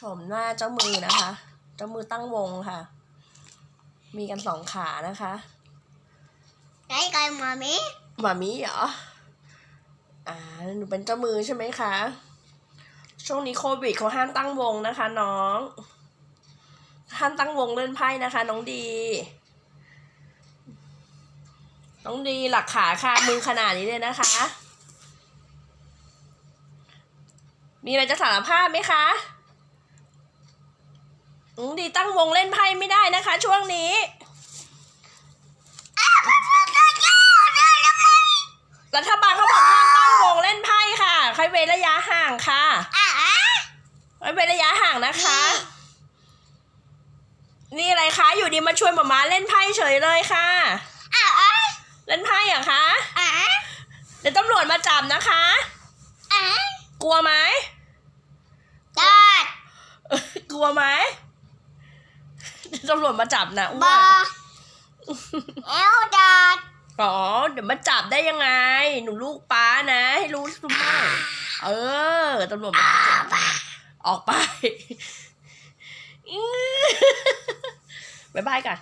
ชมหน้าเจ้ามือนะคะ เจ้ามือตั้งวงค่ะ มีกันสองขานะคะไก่ไก่มามิหมามีเหรอ อ่า หนูเป็นเจ้ามือใช่ไหมคะ ช่วงนี้โควิดเขาห้ามตั้งวงนะคะ น้อง ห้ามตั้งวงเล่นไพ่นะคะ น้องดี น้องดีหลักขาคามือขนาดนี้เลยนะคะ มีอะไรจะสารภาพไหมคะน้อง ดีตั้งวงเล่นไพ่ไม่ได้นะคะ ช่วงนี้รัฐบาลเขาบอกห้ามตั้งวงเล่นไพ่ค่ะ ใครเว้นระยะห่างค่ะอะอะไว้เว้นระยะห่างนะคะ นี่อะไรคะ อยู่ดีมาชวนหมามาเล่นไพ่เฉยเลยค่ะอะอะเล่นไพ่เหรอะคะอะเดี๋ยวตำรวจมาจับนะคะอะกลัวไหมดอดกลัวไหมเดี๋ยว ตำรวจมาจับนะอ้บวอนเอลดอดอ๋อเดี๋ยวมาจับได้ยังไง หนูลูกป้านะ ให้รู้ทุกบ้างเออตำรวจมาจับออกไปอื้อบ๊ายบายกัน